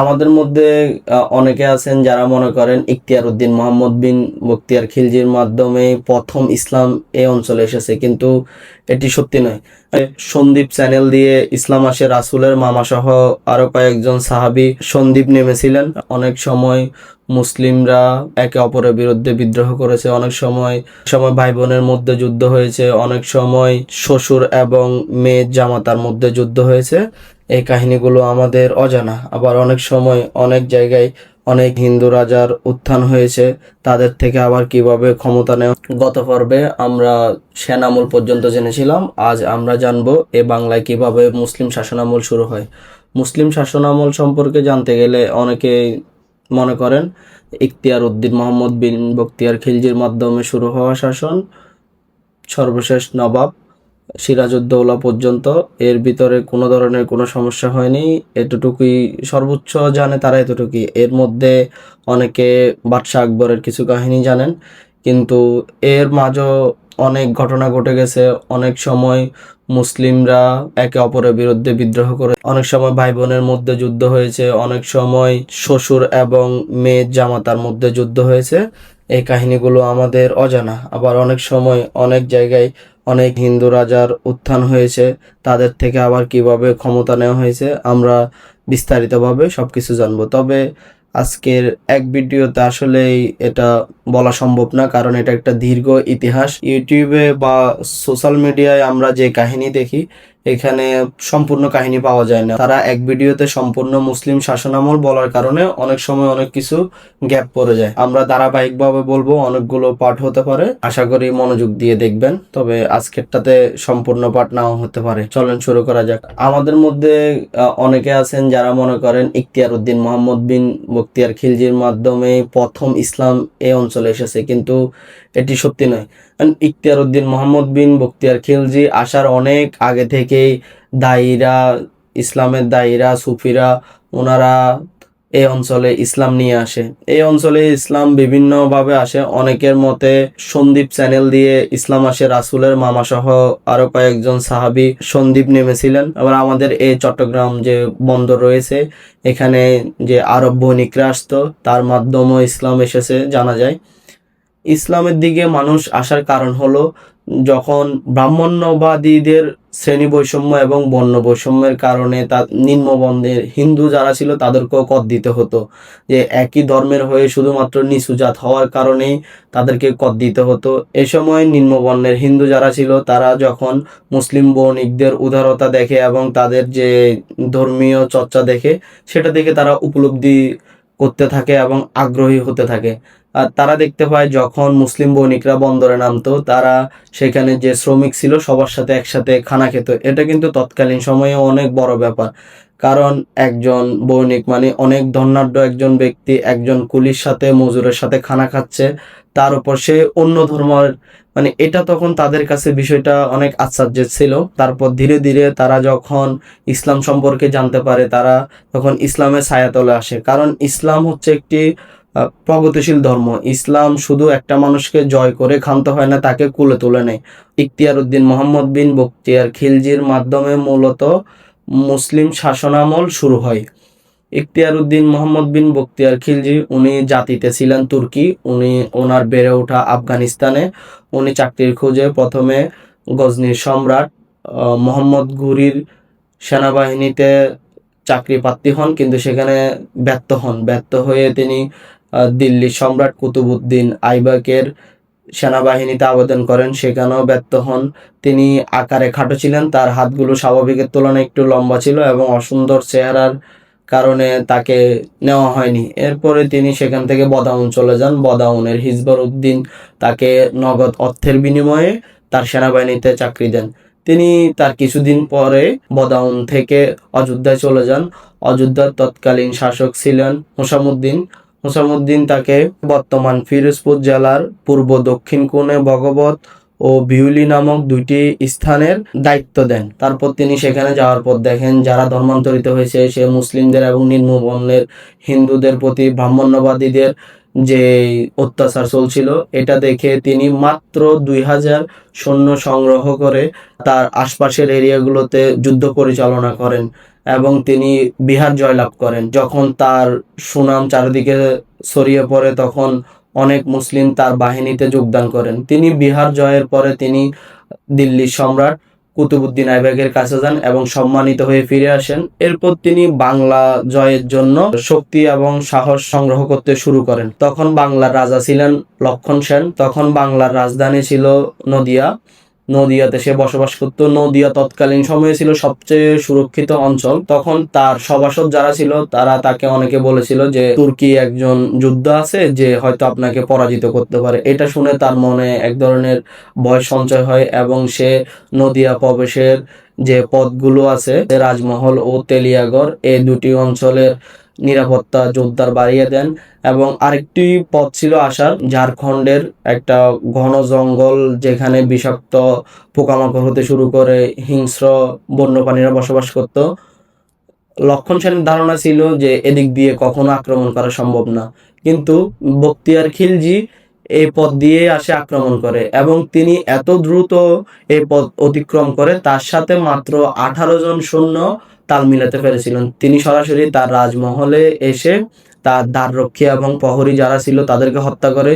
আমাদের মধ্যে অনেকে আছেন যারা মনে করেন ইখতিয়ার উদ্দিন মোহাম্মদ বিন বখতিয়ার খিলজির মাধ্যমে প্রথম ইসলাম এই অঞ্চলে এসেছে, কিন্তু এটি সত্যি নয়। সন্দীপ চ্যানেল দিয়ে ইসলাম আসে রাসুলের মামা সহ আরও কয়েকজন সাহাবী সন্দীপ নেমেছিলেন। অনেক সময় মুসলিমরা একে অপরের বিরুদ্ধে বিদ্রোহ করেছে, অনেক সময় সময় ভাই বোনের মধ্যে যুদ্ধ হয়েছে, অনেক সময় শ্বশুর এবং মেয়ের জামাতার মধ্যে যুদ্ধ হয়েছে। এই কাহিনীগুলো আমাদের অজানা। আবার অনেক সময় অনেক জায়গায় অনেক হিন্দু রাজার উত্থান হয়েছে, তাদের থেকে আবার কীভাবে ক্ষমতা নেওয়া গত পর্বে আমরা সেনামূল পর্যন্ত জেনেছিলাম, আজ আমরা জানব এ বাংলায় কীভাবে মুসলিম শাসনামল শুরু হয়। মুসলিম শাসনামল সম্পর্কে জানতে গেলে অনেকে মনে করেন, ইখতিয়ার উদ্দিন মোহাম্মদ বিন বখতিয়ার খিলজির মাধ্যমে শুরু হওয়া শাসন, সর্বশেষ নবাব সিরাজউদ্দৌলা পর্যন্ত এর ভিতরে কোনো ধরনের কোনো সমস্যা হয়নি। এতটুকুই সর্বোচ্চ জানে তারা এতটুকুই। এর মধ্যে অনেকে বাদশাহ আকবরের কিছু কাহিনী জানেন, কিন্তু এর মাঝেও অনেক ঘটনা ঘটে গেছে। অনেক সময় মুসলিমরা একে অপরের বিরুদ্ধে বিদ্রোহ করে, অনেক সময় ভাই বোনের মধ্যে যুদ্ধ হয়েছে, অনেক সময় শ্বশুর এবং মেয়ের জামাতার মধ্যে যুদ্ধ হয়েছে। এই কাহিনীগুলো আমাদের অজানা। আবার অনেক সময় অনেক জায়গায় অনেক হিন্দু রাজার উত্থান হয়েছে, তাদের থেকে আবার কীভাবে ক্ষমতা নেওয়া হয়েছে, আমরা বিস্তারিতভাবে সব কিছু জানব। তবে আজকের এক ভিডিওতে আসলেই এটা বলা সম্ভব না, কারণ এটা একটা দীর্ঘ ইতিহাস। ইউটিউবে বা সোশ্যাল মিডিয়ায় আমরা যে কাহিনী দেখি এখানে সম্পূর্ণ কাহিনী পাওয়া যায় না। তারা এক ভিডিওতে সম্পূর্ণ মুসলিম শাসনামল বলার কারণে অনেক সময় অনেক কিছু গ্যাপ পড়ে যায়। আমরা ধারাবাহিকভাবে বলব, অনেকগুলো পাঠ হতে পারে। আশা করি মনোযোগ দিয়ে দেখবেন। তবে আজকেরটাতে সম্পূর্ণ পাঠ নাও হতে পারে। চলেন শুরু করা যাক। আমাদের মধ্যে অনেকে আছেন যারা মনে করেন ইখতিয়ার উদ্দিন মোহাম্মদ বিন বক্তিয়ার খিলজির মাধ্যমে প্রথম ইসলাম এই অঞ্চলে এসেছে। কিন্তু এটি সত্যি নয়। ইখতিয়ার উদ্দিন মোহাম্মদ বিন বখতিয়ার খিলজি আসার অনেক আগে থেকেই দায়ীরা, ইসলামের দায়ীরা, সুফিরা, ওনারা এই অঞ্চলে ইসলাম নিয়ে আসে। এই অঞ্চলে ইসলাম বিভিন্নভাবে আসে। অনেকের মতে সন্দীপ চ্যানেল দিয়ে ইসলাম আসে, রাসূলের মামা সহ আরও কয়েকজন সাহাবী সন্দীপ নেমেছিলেন। আবার আমাদের এই চট্টগ্রাম যে বন্দর রয়েছে, এখানে যে আরব বণিকরা আসতো, তার মাধ্যমেও ইসলাম এসেছে, জানা যায়। ইসলামের দিকে মানুষ আসার কারণ হলো যখন ব্রাহ্মণ্যবাদীদের শ্রেণি বৈষম্য এবং বর্ণ বৈষম্যের কারণে তার নিম্নবর্ণের হিন্দু যারা ছিল তাদেরকেও কর দিতে হতো। যে একই ধর্মের হয়ে শুধুমাত্র নিচু জাত হওয়ার কারণেই তাদেরকে কর দিতে হতো। এ সময় নিম্নবর্ণের হিন্দু যারা ছিল তারা যখন মুসলিম বণিকদের উদারতা দেখে এবং তাদের যে ধর্মীয় চর্চা দেখে, সেটা দেখে তারা উপলব্ধি করতে থাকে এবং আগ্রহী হতে থাকে। তারা দেখতে পায় যখন মুসলিম বণিকরা বন্দরে নামতো, তারা সেখানে যে শ্রমিক ছিল সবার সাথে একসাথে খানা খেত। এটা কিন্তু তৎকালীন সময়ে অনেক বড় ব্যাপার। কারণ একজন বণিক মানে অনেক ধনাঢ্য একজন ব্যক্তি, একজন কুলির সাথে, মজুরের সাথে খানা খাচ্ছে, তার উপর সে অন্য ধর্মের মানে এটা তখন তাদের কাছে বিষয়টা অনেক আশ্চর্যের ছিল। তারপর ধীরে ধীরে তারা যখন ইসলাম সম্পর্কে জানতে পারে, তারা তখন ইসলামের ছায়াতলে আসে। কারণ ইসলাম হচ্ছে একটি প্রগতিশীল ধর্ম। ইসলাম শুধু একটা মানুষকে জয় করে ক্ষান্ত হয় না, তাকে কুলে তুলে নেয়। ইখতিয়ার উদ্দিন মোহাম্মদ বিন বখতিয়ার খিলজির মাধ্যমে মূলত মুসলিম শাসনামল শুরু হয়। ইখতিয়ার উদ্দিন মোহাম্মদ বিন বখতিয়ার খিলজি, উনি জাতিতে ছিলেন তুর্কি। উনি ওনার বেড়ে ওঠা আফগানিস্তানে উনি চাকরির খোঁজে প্রথমে গজনির সম্রাট মোহাম্মদ ঘুরির সেনাবাহিনীতে চাকরি প্রার্থী হন, কিন্তু সেখানে ব্যর্থ হন। ব্যর্থ হয়ে তিনি আহ, দিল্লির সম্রাট কুতুবুদ্দিন আইবাকের সেনাবাহিনীতে আবেদন করেন। সেখানেও ব্যর্থ হন। তিনি আকারে খাটো ছিলেন। তার হাতগুলো স্বাভাবিকের তুলনায় একটু লম্বা ছিল এবং অসুন্দর চেহারার কারণে তাকে নেওয়া হয়নি। এরপরে তিনি সেখান থেকে বদাউন চলে যান। বদাউনের হিজবর উদ্দিন তাকে নগদ অর্থের বিনিময়ে তার সেনাবাহিনীতে চাকরি দেন। তিনি তার কিছুদিন পরে বদাউন থেকে অযোধ্যায় চলে যান। অযোধ্যার তৎকালীন শাসক ছিলেন হোসামুদ্দিন হোসামুদ্দিন তাকে বর্তমান ফিরোজপুর জেলার পূর্ব দক্ষিণ কোণে ভগবত ও বিউলি নামক দুইটি স্থানের দায়িত্ব দেন। তারপর তিনি সেখানে যাওয়ার পর দেখেন যারা ধর্মান্তরিত হয়েছে, সে মুসলিমদের এবং নিম্নবর্ণের হিন্দুদের প্রতি ব্রাহ্মণ্যবাদীদের যে অত্যাচার চলছিল, এটা দেখে তিনি মাত্র দুই হাজার সৈন্য সংগ্রহ করে তার আশপাশের এরিয়াগুলোতে যুদ্ধ পরিচালনা করেন। এবং তিনি বিহার জয়লাভ করেন। যখন তার সুনাম চারিদিকে ছড়িয়ে পড়ে, তখন অনেক মুসলিম তার বাহিনীতে যোগদান করেন। তিনি বিহার জয়ের পরে তিনি দিল্লির সম্রাট কুতুবুদ্দিন আইবেকের কাছে যান এবং সম্মানিত হয়ে ফিরে আসেন। এরপর তিনি বাংলা জয়ের জন্য শক্তি এবং সাহস সংগ্রহ করতে শুরু করেন। তখন বাংলার রাজা ছিলেন লক্ষণ সেন। তখন বাংলার রাজধানী ছিল নদিয়া। নদিয়াতে সে বসবাস করত। নদিয়া তৎকালীন সময়ে ছিল সবচেয়ে সুরক্ষিত অঞ্চল। তখন তার সভাসদ যারা ছিল, তারা তাকে অনেকে বলেছিল যে, তুর্কি একজন যুদ্ধ আছে যে হয়তো আপনাকে পরাজিত করতে পারে। এটা শুনে তার মনে এক ধরনের ভয় সঞ্চয় হয় এবং সে নদিয়া প্রবেশের যে পথগুলো আছে, রাজমহল ও তেলিয়াগড় এই দুটি অঞ্চলের নিরাপত্তা জোরদার বাড়িয়ে দেন এবং আরেকটি পথ ছিল আসার, ঝাড়খণ্ডের একটা ঘন জঙ্গল যেখানে বিষাক্ত পোকামাকড় হতে শুরু করে হিংস্র বন্যপ্রাণীরা বসবাস করত। লক্ষণ সেনের ধারণা ছিল যে এদিক দিয়ে কখনো আক্রমণ করা সম্ভব না। কিন্তু বক্তিয়ার খিলজি এই পথ দিয়ে আসে আক্রমণ করে এবং তিনি এত দ্রুত এই পথ অতিক্রম করে, তার সাথে মাত্র আঠারো জন সৈন্য তাল মিলাতে পেরেছিলেন। তিনি সরাসরি তার রাজমহলে এসে তার দ্বাররক্ষী এবং প্রহরী যারা ছিল তাদেরকে হত্যা করে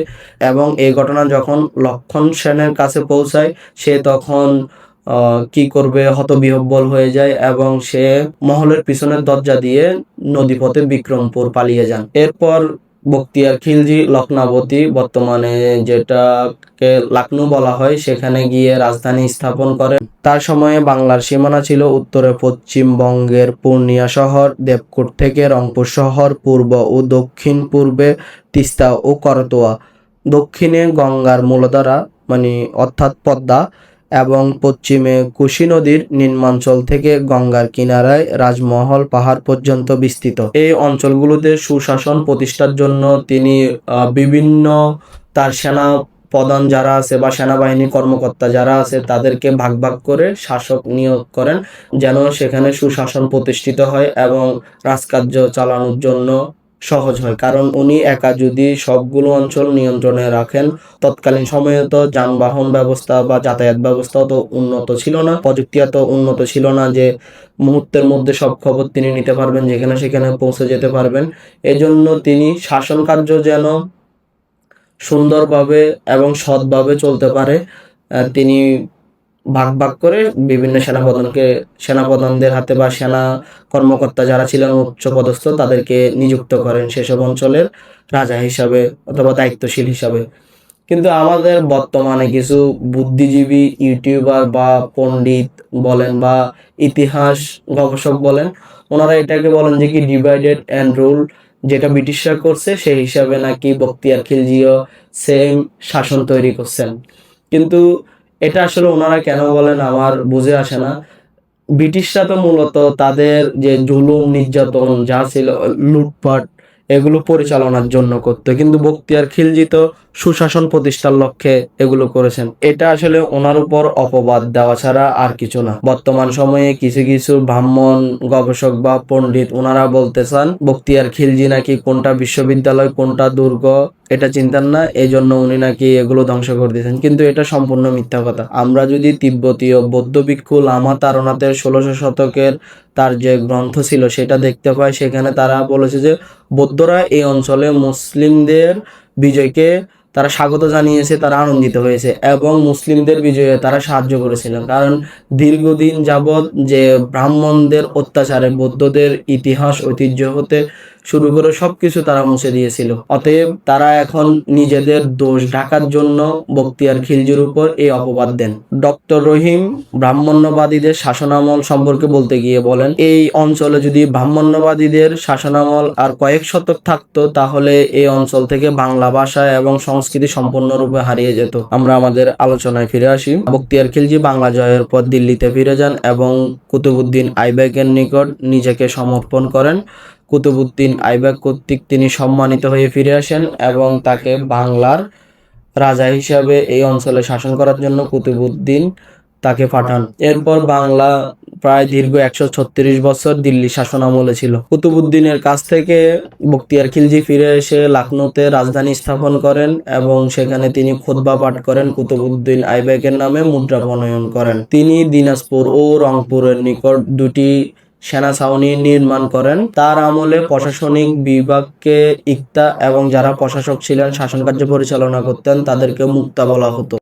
এবং এই ঘটনা যখন লক্ষণ সেনের কাছে পৌঁছায়, সে তখন কি করবে হতবিহব্বল হয়ে যায় এবং সে মহলের পিছনের দরজা দিয়ে নদীপথে বিক্রমপুর পালিয়ে যান। এরপর বক্তিয়ার খিলজি লখনাবতী বর্তমানে যেটাকে লাকনৌ বলা হয়, সেখানে গিয়ে রাজধানী স্থাপন করেন। তার সময়ে বাংলার সীমানা ছিল উত্তরে পশ্চিমবঙ্গের পূর্ণিয়া শহর, দেবকুট থেকে রংপুর শহর, পূর্ব ও দক্ষিণ পূর্বে তিস্তা ও করতোয়া। দক্ষিণে গঙ্গার মূলধারা মানে অর্থাৎ পদ্মা এবং পশ্চিমে কুশি নদীর নিম্নাঞ্চল থেকে গঙ্গার কিনারায় রাজমহল পাহাড় পর্যন্ত বিস্তৃত। এই অঞ্চলগুলোতে সুশাসন প্রতিষ্ঠার জন্য তিনি বিভিন্ন তার সেনা প্রধান যারা আছে বা সেনাবাহিনী কর্মকর্তা যারা আছে তাদেরকে ভাগ ভাগ করে শাসক নিয়োগ করেন, যেন সেখানে সুশাসন প্রতিষ্ঠিত হয় এবং রাজকার্য চালানোর জন্য সহজ হয়। কারণ উনি একা যদি সবগুলো অঞ্চল নিয়ন্ত্রণে রাখেন, তৎকালীন সময়ে তো যানবাহন ব্যবস্থা বা যাতায়াত ব্যবস্থা তো উন্নত ছিল না। প্রযুক্তি এত উন্নত ছিল না যে মুহূর্তের মধ্যে সব খবর তিনি নিতে পারবেন, যেখানে সেখানে পৌঁছে যেতে পারবেন। এজন্য তিনি শাসন কার্য যেন সুন্দরভাবে এবং সৎভাবে চলতে পারে তিনি ভাগ ভাগ করে বিভিন্ন সেনাপ্রধানকে, সেনাপ্রধানদের হাতে বা সেনা কর্মকর্তা যারা ছিলেন, উচ্চপদস্থ, তাদেরকে নিযুক্ত করেন সেসব অঞ্চলের রাজা হিসাবে অথবা দায়িত্বশীল হিসাবে। কিন্তু আমাদের বর্তমানে কিছু বুদ্ধিজীবী ইউটিউবার বা পণ্ডিত বলেন বা ইতিহাস গবেষক বলেন, ওনারা এটাকে বলেন যে কি ডিভাইডেড অ্যান্ড রুল যেটা ব্রিটিশরা করছে, সেই হিসাবে নাকি বক্তিয়ার খিলজিও সেম শাসন তৈরি করছেন। কিন্তু এটা আসলে ওনারা কেন বলেন আমার বুঝে আসে না। ব্রিটিশরা তো মূলত তাদের যে জুলুম, নির্যাতন যা ছিল, লুটপাট, এগুলো পরিচালনার জন্য করতো। কিন্তু বক্তিয়ার খিলজি তো সুশাসন প্রতিষ্ঠার লক্ষ্যে এগুলো করেছেন। এটা আসলে ওনার উপর অপবাদ দেওয়া ছাড়া আর কিছু না। বর্তমান সময়ে কিছু কিছু ব্রাহ্মণ, গবেষক বা পণ্ডিত ওনারা বলতে চান বক্তিয়ার খিলজি নাকি কোনটা বিশ্ববিদ্যালয়, কোনটা দুর্গ, এটা চিন্তান না এই জন্য উনি নাকি এগুলো ধ্বংস করে দিয়েছেন। কিন্তু এটা সম্পূর্ণ মিথ্যা কথা। আমরা যদি তিব্বতীয় বৌদ্ধ ভিক্ষু লামা তারনাথের ষোলোশো শতকের তার যে গ্রন্থ ছিল সেটা দেখতে পাই, সেখানে তারা বলেছে যে বৌদ্ধরা এই অঞ্চলে মুসলিমদের বিজয়কে তারা স্বাগত জানিয়েছে, তারা আনন্দিত হয়েছে এবং মুসলিমদের বিজয়ে তারা সাহায্য করেছিলেন। কারণ দীর্ঘদিন যাবৎ যে ব্রাহ্মণদের অত্যাচারে বৌদ্ধদের ইতিহাস, ঐতিহ্য হতে শুরু করে সবকিছু তারা মুছে দিয়েছিল। অতএব তারা এখন নিজেদের দোষ ঢাকার জন্য বক্তিয়ার খিলজির উপর এই অপবাদ দেন। ডক্টর রহিম ব্রাহ্মণ্যবাদীদের শাসনামল সম্পর্কে বলতে গিয়ে বলেন, এই অঞ্চলে যদি ব্রাহ্মণ্যবাদীদের শাসনামল আর কয়েক শতক থাকতো, তাহলে এই অঞ্চল থেকে বাংলা ভাষা এবং সংস্কৃতি সম্পূর্ণরূপে হারিয়ে যেত। আমরা আমাদের আলোচনায় ফিরে আসি। বক্তিয়ার খিলজি বাংলা জয়ের পর দিল্লিতে ফিরে যান এবং কুতুবুদ্দিন আইবেকের নিকট নিজেকে সমর্পণ করেন। কুতুবুদ্দিন আইবেক কর্তৃক তিনি সম্মানিত হয়ে ফিরে আসেন এবং তাকে বাংলার রাজা হিসাবে এই অঞ্চলে শাসন করার জন্য কুতুবুদ্দিন তাকে পাঠান। এরপর বাংলা প্রায় দীর্ঘ একশো ছত্রিশ বছর দিল্লি শাসন আমলে ছিল। কুতুবুদ্দিনের কাছ থেকে বক্তিয়ার খিলজি ফিরে এসে লাকনোতে রাজধানী স্থাপন করেন এবং সেখানে তিনি খোদবা পাঠ করেন কুতুবুদ্দিন আইবেকের নামে মুদ্রা প্রণয়ন করেন। তিনি দিনাজপুর ও রংপুরের নিকট দুটি সেনা ছাউনি নির্মাণ করেন। তার আমলে প্রশাসনিক বিভাগকে ইক্তা এবং যারা প্রশাসক ছিলেন শাসন কার্য পরিচালনা করতেন তাদেরকে মুক্তা বলা হতো।